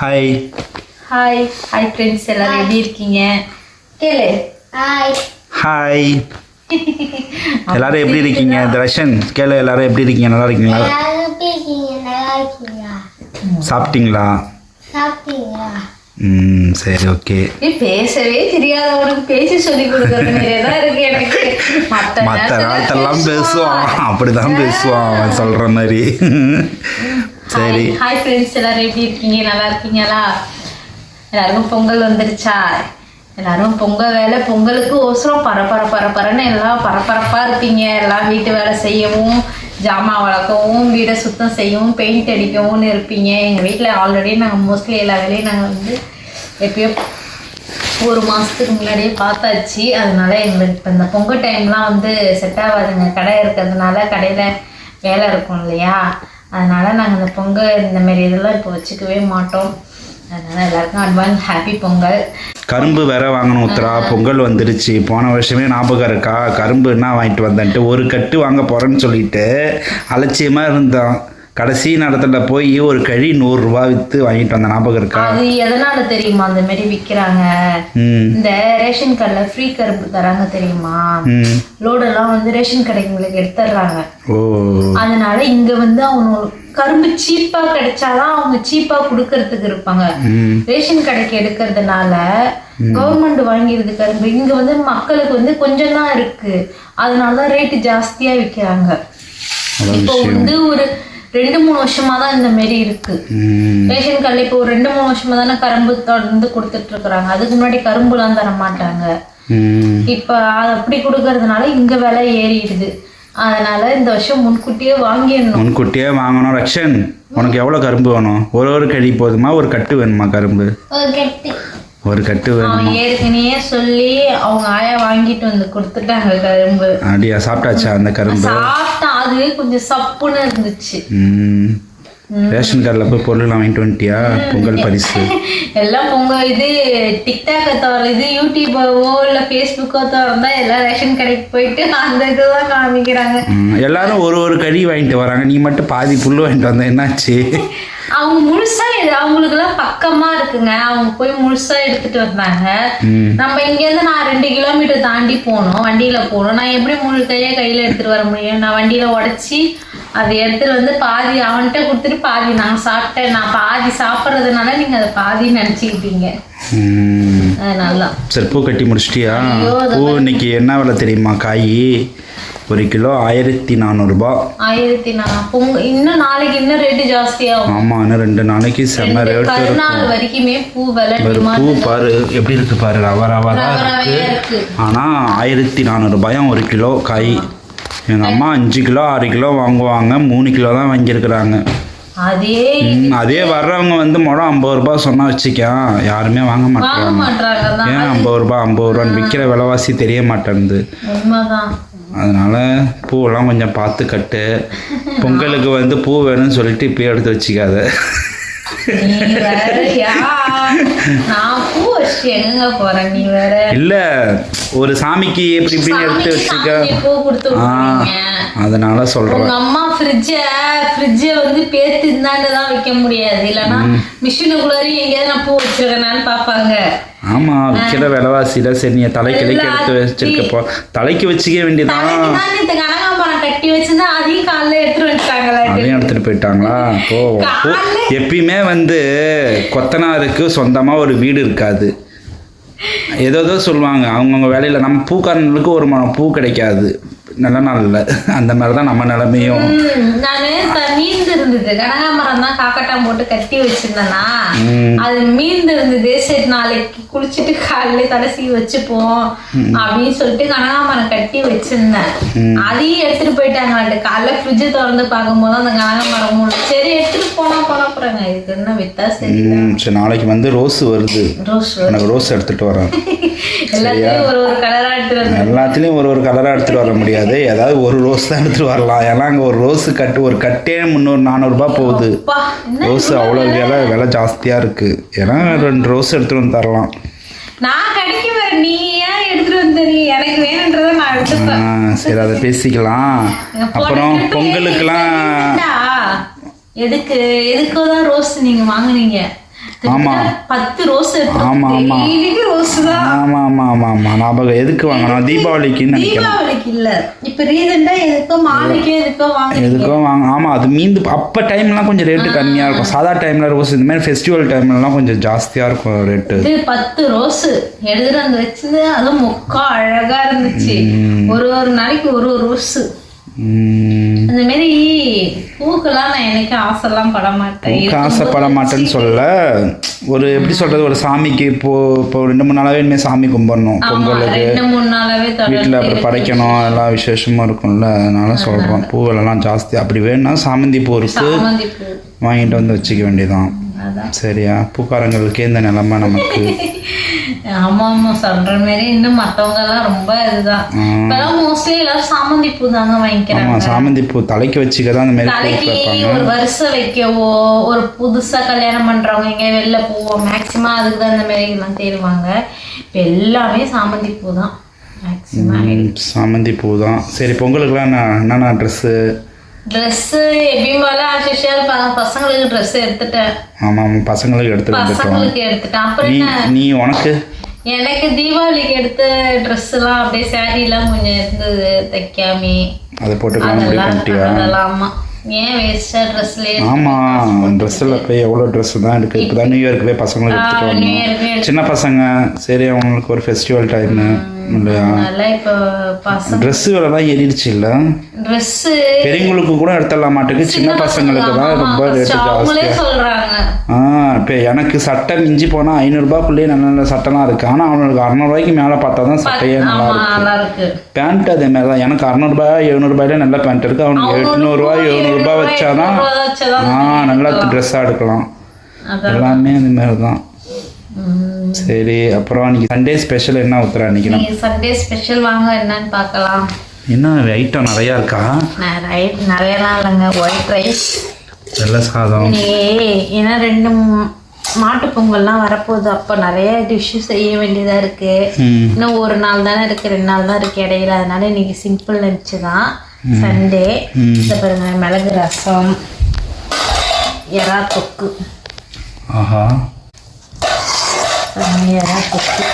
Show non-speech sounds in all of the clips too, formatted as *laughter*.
Hi hi hi friends எல்லாரும் எப்படி இருக்கீங்க? கேளு. ஹாய் ஹாய் எல்லாரும் எப்படி இருக்கீங்க? தர்ஷன் கேளு. எல்லாரும் எப்படி இருக்கீங்க? நல்லா இருக்கீங்களா? சாப்பிட்டீங்களா? ம் சரி ஓகே. பேசவே தெரியாதவனுக்கு பேசி சொல்லி கொடுக்கறது இருக்கு எனக்கு. மற்ற நேரத்தெல்லாம் பேசுவான். அப்படிதான் பேசுவான். சொல்கிற மாதிரி. சரி. ஹாய் ஃப்ரெண்ட்ஸ் எல்லாரும் எப்படி இருக்கீங்க? நல்லா இருக்கீங்களா? எல்லாருக்கும் பொங்கல் வந்துருச்சா? எல்லாரும் பொங்கல் வேலை பொங்கலுக்கு ஓசரம் பரபர பரபரன்னு எல்லாம் பரபரப்பாக இருப்பீங்க. எல்லாம் வீட்டு வேலை செய்யவும் ஜாமான் வளர்க்கவும் வீடை சுத்தம் செய்யவும் பெயிண்ட் அடிக்கவும் இருப்பீங்க. எங்கள் வீட்டில் ஆல்ரெடி நாங்கள் மோஸ்ட்லி எல்லா வேலையும் நாங்கள் வந்து எப்பயோ ஒரு மாதத்துக்கு முன்னாடியே பார்த்தாச்சு. அதனால எங்களுக்கு இப்போ இந்த பொங்கல் டைம்லாம் வந்து செட் ஆகாதுங்க. கடை இருக்கிறதுனால கடையில் வேலை இருக்கும் இல்லையா? அதனால நாங்கள் இந்த பொங்கல் இந்த மாதிரி இதெல்லாம் இப்போ வச்சுக்கவே மாட்டோம். அதனால எல்லாருக்கும் அட்வான்ஸ் ஹாப்பி பொங்கல். கரும்பு வேற வாங்கணும் உத்தரா. பொங்கல் வந்துருச்சு. போன வருஷமே ஞாபகம் இருக்கா? கரும்பு என்ன வாங்கிட்டு வந்தேன்ட்டு ஒரு கட்டு வாங்க போறேன்னு சொல்லிட்டு அலட்சியமா இருந்தோம். கடைசி நேரத்துல போய் ஒரு கழி நூறுரூவா விற்று வாங்கிட்டு வந்த ஞாபகம் இருக்கா? அது எதனால தெரியுமா? அந்த மாதிரி விற்கிறாங்க ம். இந்த ரேஷன் கடையில் ஃப்ரீ கரும்பு தராங்க தெரியுமா? லோடெல்லாம் வந்து ரேஷன் கடைங்களுக்கு எடுத்துடுறாங்க. ஓ. அதனால இங்க வந்து அவங்க கரும்பு சீப்பா கிடைச்சாதான் அவங்க சீப்பா கொடுக்கறதுக்கு இருப்பாங்க. ரேஷன் கடைக்கு எடுக்கிறதுனால கவர்மெண்ட் வாங்கிடுது கரும்பு. இங்க வந்து மக்களுக்கு வந்து கொஞ்சம் தான் இருக்கு. அதனால தான் ரேட்டு ஜாஸ்தியா விற்கிறாங்க இப்போ வந்து ஒரு ரெண்டு மூணு வருஷமா தான் இந்த மாதிரி இருக்கு. ரேஷன் கடையில் இப்போ ஒரு ரெண்டு மூணு வருஷமா தானே கரும்பு தொடர்ந்து கொடுத்துட்டு இருக்கிறாங்க. அதுக்கு முன்னாடி கரும்புலாம் தர மாட்டாங்க. இப்போ அது அப்படி கொடுக்கறதுனால இங்க விலை ஏறிடுது. அதனால இந்த வருஷம் முன்கூட்டியே வாங்கிடணும். முன்கூட்டியே வாங்கணும். ரக்ஷன் உனக்கு எவ்வளோ கரும்பு வேணும்? ஒரு ஒரு கழி போதுமா? ஒரு கட்டு வேணுமா கரும்பு? ஒரு கட்டு. ஒரு கட்டு வேணும்? ஏற்கனவே சொல்லி அவங்க ஆயா வாங்கிட்டு வந்து கொடுத்துட்டாங்க கரும்பு. அப்படியா? சாப்பிட்டாச்சா அந்த கரும்பு? சாப்பிட்டான். அது கொஞ்சம் சப்புன்னு இருந்துச்சு. ரேஷன் கார்டில் போய் பொருள்லாம் வாங்கிட்டு வந்துட்டியா? பொங்கல் பரிசு. எல்லாம் உங்க இது டிக்டாக்கை இது யூடியூபோ இல்லை ஃபேஸ்புக்கோ திறந்தா எல்லாம் ரேஷன் கடைக்கு போயிட்டு அந்த இதுதான் காமிக்கிறாங்க. எல்லாரும் ஒரு ஒரு கறி வாங்கிட்டு வராங்க. நீ மட்டும் பாதி புல்லு வாங்கிட்டு வந்த என்னாச்சு? அவங்க முழுசா எடு- அவங்களுக்குலாம் பக்கமா இருக்குங்க. அவங்க போய் முழுசா எடுத்துட்டு வந்தாங்க. நம்ம இங்க இருந்து நான் ரெண்டு கிலோமீட்டர் தாண்டி போகணும் வண்டியில போகணும் நான் எப்படி முழு கையா கையில எடுத்துட்டு வர முடியும்? நான் வண்டியில உடைச்சி அதை எடுத்துட்டு வந்து பாதி அவன்கிட்ட கொடுத்துட்டு பாதி நான் சாப்பிட்டேன். நான் பாதி சாப்பிட்றதுனால நீங்க அதை பாதி நினைச்சுக்கிட்டீங்க. சரி பூ கட்டி முடிச்சிட்டியா? பூ இன்னைக்கு என்ன விலை தெரியுமா காய்? ஒரு கிலோ ஆயிரத்தி நானூறுபா. ஆயிரத்தி இன்னும் நாளைக்கு இன்னும் ரேட்டு ஜாஸ்தியாகும். ஆமாம் இன்னும் ரெண்டு நாளைக்கு செம்ம ரேட்டு இருக்கும். வரைக்குமே பூ விலை ஒரு பூ பாரு எப்படி இருக்கு பாரு ரவ ரவா தான் இருக்கு. ஆனால் ஆயிரத்தி நானூறுபாயும் ஒரு கிலோ காய். எங்கள் அம்மா அஞ்சு கிலோ ஆறு கிலோ வாங்குவாங்க. மூணு கிலோ தான் வாங்கியிருக்கிறாங்க. அதே வர்றவங்க வந்து முடம் ஐம்பது ரூபாய் சொன்னா வச்சுக்கேன் யாருமே வாங்க மாட்டாங்க ஏன் ஐம்பது ரூபாய் ஐம்பது ரூபான்னு விற்கிற விலைவாசி தெரிய மாட்டேங்குது உண்மைதான். அதனால பூவெல்லாம் கொஞ்சம் பார்த்து கட்டு பொங்கலுக்கு வந்து பூ வேணும்னு சொல்லிட்டு இப்பயே எடுத்து வச்சுக்காத. இல்லை ஒரு சாமிக்கு எப்படி இப்படின்னு எடுத்து வச்சுக்க. அதனால சொல்கிறேன் உங்க அம்மா ஃப்ரிட்ஜ ஃப்ரிட்ஜ வந்து பேத்து இந்தாண்ட தான் வைக்க முடியாது. இல்லைன்னா மிஷினுக்குள்ளாரையும் எங்கேயாவது நான் பூ வச்சிருக்கேனான்னு பார்ப்பாங்க. ஆமாம் விற்கிற விலைவாசியில் சரி நீ தலைக்கு எடுத்து வச்சிருக்கப்போ தலைக்கு வச்சுக்க வேண்டியதான் கட்டி வச்சிருந்தா அதையும் காலைல எடுத்துட்டு வந்துட்டாங்களே. அதையும் எடுத்துட்டு போயிட்டாங்களா? ஓ எப்பயுமே வந்து கொத்தனாருக்கு சொந்தமா ஒரு வீடு இருக்காது. ஏதோ ஏதோ சொல்லுவாங்க. அவங்கவுங்க வேலையில நம்ம பூக்காரங்களுக்கு ஒரு மனம் பூ கிடைக்காது. நல்ல நாள்ல அந்த மாதிரி தான் நம்ம நிலைமையும். நானு மீந்து இருந்தது. கனகாமரம் தான் காக்கட்டாம் போட்டு கட்டி வச்சிருந்தேனா ம். அது மீந்து இருந்தது. சரி நாளைக்கு குளிச்சுட்டு காலையில தலசி வச்சுப்போம் அப்படின்னு சொல்லிட்டு கனகாமரம் கட்டி வச்சிருந்தேன். அதையும் எடுத்துட்டு போயிட்டாங்க. காலைல ஃப்ரிட்ஜ் திறந்து பார்க்கும்போது அந்த கனகாமரம் மூணு சரி எடுத்துட்டு போனா போனா போறாங்க. இதுக்கு என்ன வித்தா சரி சரி நாளைக்கு வந்து ரோஸ் வருது. ரோஸ் எனக்கு ரோஸ் எடுத்துட்டு வரேன். எல்லாத்தையும் ஒரு ஒரு கலரா எடுத்துட்டு எல்லாத்துலேயும் ஒரு ஒரு கலராக எடுத்துகிட்டு வர முடியாது. ஏதாவது ஒரு ரோஸ் தான் எடுத்துகிட்டு வரலாம். ஏன்னா அங்கே ஒரு ரோஸு கட்டு ஒரு கட்டே முந்நூறு நானூறுரூபா போகுது. ரோஸ் அவ்வளோ விலை? விலை ஜாஸ்தியாக இருக்குது ஏன்னா ரெண்டு ரோஸ் எடுத்துகிட்டு வந்து தரலாம். சரி அதை பேசிக்கலாம். அப்புறம் பொங்கலுக்கெல்லாம்? எதுக்கு எதுக்கோ தான் ரோஸ் நீங்க வாங்குனீங்க. பத்து ரோஸ் ஆமா, ஆமா. ரோஸ் தான். ஆமாம் ஆமாம் ஆமாம் ஆமாம் ஞாபகம் எதுக்கு வாங்கணும் தீபாவளிக்குன்னு நினைக்கிறேன் தீபாவளிக்கு இல்ல. இப்ப ரீசெண்டா எதுக்கோ மாலைக்கோ எதுக்கோ வாங்க எதுக்கோ வாங்க. ஆமாம் அது மீந்து அப்போ டைம்லாம் கொஞ்சம் ரேட்டு கம்மியாக இருக்கும். சாதா டைமில் ரோஸ் இந்த மாதிரி ஃபெஸ்டிவல் டைம்லலாம் கொஞ்சம் ஜாஸ்தியாக இருக்கும் ரேட்டு இது பத்து ரோஸ் எடுத்துட்டு வந்து வச்சது. அதுவும் மொக்கா அழகா இருந்துச்சு. ஒரு ஒரு நாளைக்கு ஒரு ஒரு ரோஸ். அந்த மாதிரி பூக்கெல்லாம் நான் எனக்கு ஆசைலாம் பட மாட்டேன் பூக்கு ஆசைப்பட மாட்டேன்னு சொல்ல ஒரு எப்படி சொல்கிறது ஒரு சாமிக்கு இப்போ இப்போ ரெண்டு மூணு நாளாவே இனிமேல் சாமி கும்பிடணும் பொங்கலுக்கு. வீட்டில் அப்புறம் படைக்கணும் எல்லா விசேஷமும் இருக்கும்ல அதனால சொல்கிறோம் பூவெல்லாம் ஜாஸ்தி. அப்படி வேணும்னா சாமந்தி பூ இருக்கு வாங்கிட்டு வந்து வச்சுக்க வேண்டியதான் சரியா? பூக்காரங்களுக்கே இந்த நிலமை நமக்கு. *laughs* ஆமா ஆமா சொல்ற மாதிரி இன்னும் மத்தவங்க எல்லாம் ரொம்ப இதுதான். இப்பெல்லாம் மோஸ்ட்லி எல்லாரும் சாமந்தி பூ தாங்க வாங்கிக்கிறாங்க. சாமந்தி பூ தலைக்கு வச்சுக்க தான் அந்த மாதிரி தலைக்கு ஒரு வருஷம் வைக்கவோ ஒரு புதுசா கல்யாணம் பண்றவங்க எங்க வெளில போவோம் மேக்சிமம் அதுக்கு தான் இந்த மாதிரி எல்லாம் தேடுவாங்க. இப்ப எல்லாமே சாமந்தி பூ தான் மேக்சிமம் சாமந்தி பூ தான். சரி பொங்கலுக்குலாம் என்ன என்னென்ன ட்ரெஸ்ஸு ட்ரெஸ் எப்பயும் போல ஆசிஷியல் பசங்களுக்கு ட்ரெஸ் எடுத்துட்டேன். ஆமாம் ஆமாம் பசங்களுக்கு எடுத்துட்டு பசங்களுக்கு எடுத்துட்டேன். அப்புறம் நீ என்ன? நீ உனக்கு? எனக்கு தீபாவளிக்கு எடுத்த ட்ரெஸ் எல்லாம் அப்படியே எல்லாம் கொஞ்சம் இருந்தது தைக்காமி அதை அதெல்லாம் பண்ணிட்டியா ஆமாம் ட்ரெஸ்ஸில் போய் எவ்வளோ ட்ரெஸ் தான் இருக்குது இப்போ தான் நியூ இயர்க்கு போய் பசங்களுக்கு எடுத்துட்டு நியூ வரணும் சின்ன பசங்க சரி அவங்களுக்கு ஒரு ஃபெஸ்டிவல் டைமு ட்ரெஸ்ஸு விலைலாம் ஏறிடுச்சு இல்லை? ட்ரெஸ் பெரியவங்களுக்கு கூட எடுத்துடலாம் மாட்டுக்கு சின்ன பசங்களுக்கு தான் ரொம்ப ரேட்டு ஆ. இப்போ எனக்கு சட்டை மிஞ்சி போனால் ஐநூறுரூபாக்குள்ளேயே நல்ல நல்ல சட்டைலாம் இருக்குது ஆனால் அவனுக்கு அறநூறுபாய்க்கு மேலே பார்த்தா தான் சட்டையே நல்லா இருக்கு. பேண்ட் அதே மாதிரி தான் எனக்கு அறநூறுபா எழுநூறுபாயில நல்ல பேண்ட் இருக்குது அவனுக்கு எட்நூறுபா எழுநூறுபா எழுநூறுபா வச்சாதான் ஆ நல்லா ட்ரெஸ்ஸாக எடுக்கலாம். எல்லாமே அந்த மாதிரி தான். சரி அப்புறம் இன்னைக்கு சண்டே ஸ்பெஷல் என்ன ஊத்துறா நீங்க சண்டே ஸ்பெஷல் வாங்க என்னன்னு பார்க்கலாம். என்ன ஐட்டம் நிறையா இருக்கா? நிறையலாம் இல்லைங்க. ஒயிட் ரைஸ் வெள்ளை சாதம். ஏன்னா ரெண்டு மாட்டு பொங்கல்லாம் வரப்போகுது. அப்போ நிறைய டிஷ்ஷு செய்ய வேண்டியதா இருக்கு. ம். இன்னும் ஒரு நாள் தானே இருக்கு. ரெண்டு நாள் தான் இருக்கு இடையில. அதனால இன்னைக்கு சிம்பிள் லஞ்ச் தான். சண்டே பாருங்க மிளகு ரசம். எறா தொக்கு. ஆஹா. எறா தொக்கு.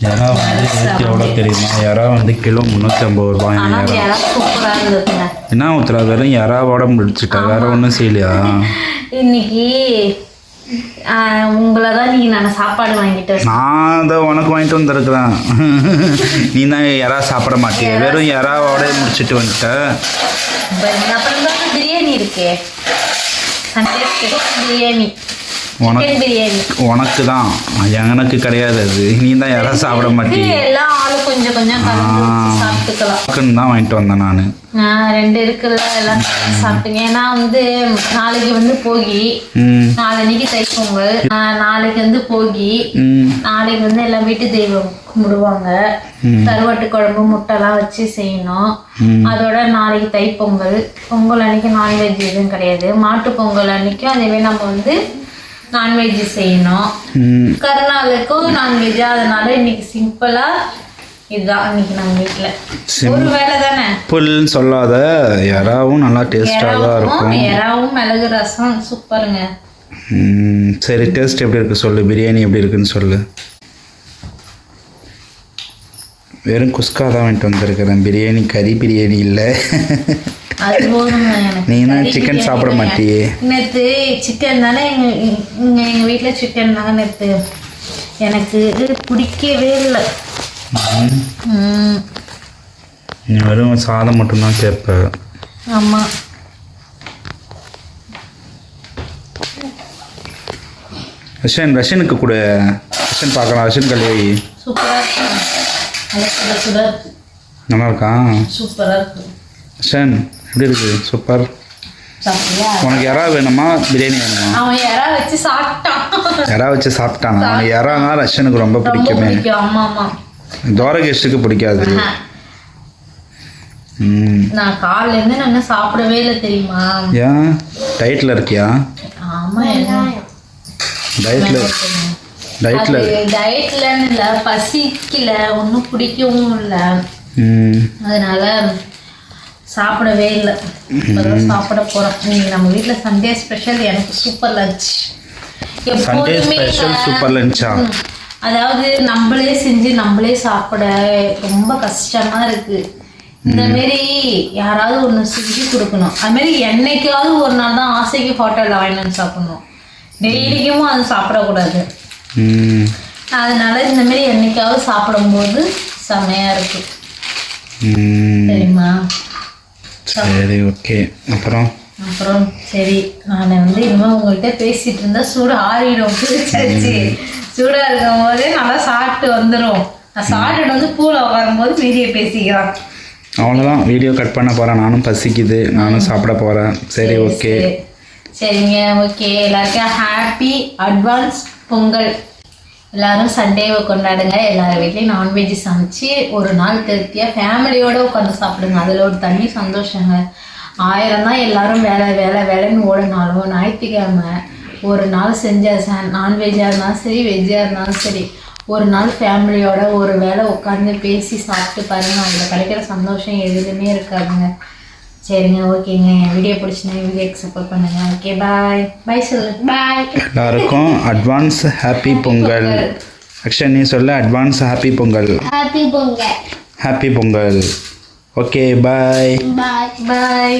யாரா வந்து எவ்வளோ தெரியுமா? யாரா வந்து கிலோ முந்நூற்றி ஐம்பது ரூபாய். எறா சூப்பரா இருந்ததுங்க. என்ன ஊத்துறா வெறும் யாராவோட முடிச்சுட்டா வேற ஒன்றும் செய்யலையா? இன்னைக்கு உங்களை தான் நீங்க நான் சாப்பாடு வாங்கிட்டு. நான் தான் உனக்கு வாங்கிட்டு வந்திருக்கிறேன். நீ தான் யாரா சாப்பிட மாட்டிய. வெறும் யாராவோட முடிச்சிட்டு வந்துட்ட. அப்புறம் பிரியாணி இருக்கே. பிரியாணி. உனக்கு சிக்கன் பிரியாணி உனக்கு தான் எனக்கு கிடையாது அது. நீ தான் யாரா சாப்பிட மாட்டிய எல்லாம் ஆளு கொஞ்சம் கொஞ்சம் சாப்பிட்டுக்கலாம். தான் வாங்கிட்டு வந்தேன் நான். ரெண்டு இருக்குல்ல எல்லாம் சாப்பிட்டுங்க. ஏன்னா வந்து நாளைக்கு வந்து போகி. ம். நாளன்னைக்கு தைப்பொங்கல். நாளைக்கு வந்து போகி. நாளைக்கு வந்து எல்லாம் வீட்டு தெய்வம் கும்பிடுவாங்க. கருவாட்டு குழம்பு முட்டைலாம் வச்சு செய்யணும். அதோட நாளைக்கு தைப்பொங்கல். பொங்கல் அன்னைக்கு நான்வெஜ் எதுவும் கிடையாது. மாட்டு பொங்கல் அன்னைக்கும் அதேவே நம்ம வந்து நான்வெஜ் செய்யணும். கருநாளுக்கும் நான்வெஜ் அதனால இன்னைக்கு சிம்பிளா இதுதான் இன்னைக்கு நம்ம வீட்டுல ஒரு தானே? புல்னு சொல்லாத யாராவும் நல்லா டேஸ்டாக தான் இருக்கும். எறாவும் மிளகு ரசம் சூப்பருங்க. சரி டேஸ்ட் எப்படி இருக்கு சொல்லு? பிரியாணி எப்படி இருக்குன்னு சொல்லு. வெறும் குஸ்கா தான் வாங்கிட்டு வந்திருக்கிறேன். பிரியாணி கறி பிரியாணி இல்லை. நீ என்ன சிக்கன் சாப்பிட மாட்டியே? நேற்று சிக்கன் தானே எங்க இங்க எங்க வீட்டுல சிக்கன் தாங்க நேற்று எனக்கு பிடிக்கவே இல்லை. நீ வெறும் சாதம் மட்டும்தான் கேட்ப ஆமா. ரஷன் ரஷனுக்கு கூட. ரஷன் பார்க்கலாம். ரஷன் கல்வி சூப்பரா இருக்கு? நல்லா இருக்கு. நல்லா இருக்கா? சூப்பரா. இருக்கு ரஷன் எப்படி இருக்கு. சூப்பர் உனக்கு யாரா வேணுமா? பிரியாணி வேணுமா? அவன் யாரா வச்சு சாப்பிட்டான். யாரா வச்சு சாப்பிட்டானா? அவனுக்கு யாரானா ரஷனுக்கு ரொம்ப பிடிக்குமே. தோரகேஷ்டுக்கு பிடிக்காது. நான் காலைல இருந்து நான் சாப்பிடவே இல்லை தெரியுமா? ஏன்? டயட்டில் இருக்கியா? ஆமா எல்லாம் டயட்டில் டயட்டில் அது டயட்லன்னு இல்லை பசிக்கல ஒன்றும் பிடிக்கவும் இல்லை. அதனால சாப்பிடவே இல்லை. சாப்பிட போகிறோம் இன்னைக்கு நம்ம வீட்டில் சண்டே ஸ்பெஷல் எனக்கு super lunch Sunday special. Super லஞ்சா. அதாவது நம்மளே செஞ்சு நம்மளே சாப்பிட ரொம்ப கஷ்டமா இருக்கு. இந்த மாரி யாராவது ஒண்ணு செஞ்சு கொடுக்கணும். அது மாதிரி என்னைக்காவது ஒரு நாள் தான் ஆசைக்கு ஹோட்டல்ல வந்து சாப்பிடணும். டெய்லிக்கும் அது சாப்பிடக்கூடாது. அதனால இந்த மாதிரி என்னைக்காவது சாப்பிடும்போது செமையா இருக்கு. ம். தெரியுமா? சரி ஓகே. அப்புறம்? அப்புறம் சரி நான் வந்து இனிமே உங்கள்கிட்ட பேசிட்டு இருந்தா சூடு ஆறிடும். பிடிச்சாச்சு சூடா இருக்கும் போதே நல்லா சாப்பிட்டு வந்துடும் நான் சாப்பிட்டுட்டு வந்து பூல வரும்போது மீதியை பேசிக்கலாம். அவ்வளோதான் வீடியோ கட் பண்ண போகிறேன் நானும் பசிக்குது. நானும் சாப்பிட போகிறேன் சரி ஓகே. சரி. சரிங்க ஓகே. எல்லாருக்கும் ஹாப்பி அட்வான்ஸ் பொங்கல். எல்லாரும் சண்டேவை கொண்டாடுங்க. எல்லார் வீட்லேயும் நான்வெஜ் சமைச்சு ஒரு நாள் திருப்தியாக ஃபேமிலியோடு உட்காந்து சாப்பிடுங்க. அதில் ஒரு தனி சந்தோஷங்க. ஆயிரம் தான் எல்லாரும் வேலை வேலை வேலைன்னு ஓடினாலும் ஞாயிற்றுக்கிழமை ஒரு நாள் செஞ்ச நான்வெஜ்ஜாக இருந்தாலும் சரி வெஜ்ஜாக இருந்தாலும் சரி ஒரு நாள் ஃபேமிலியோட ஒரு வேளை உட்காந்து பேசி சாப்பிட்டு பாருங்க. அதில் கிடைக்கிற சந்தோஷம் எதுவுமே இருக்காதுங்க. சரிங்க ஓகேங்க. வீடியோ பிடிச்சினா வீடியோக்கு சப்போர்ட் பண்ணுங்க. ஓகே பாய் பாய் சொல்லு. பாய் எல்லாருக்கும் அட்வான்ஸ் ஹாப்பி பொங்கல். அக்ஷன் நீ சொல்ல advance happy Pongal. Happy Pongal. Happy Pongal. Okay bye bye bye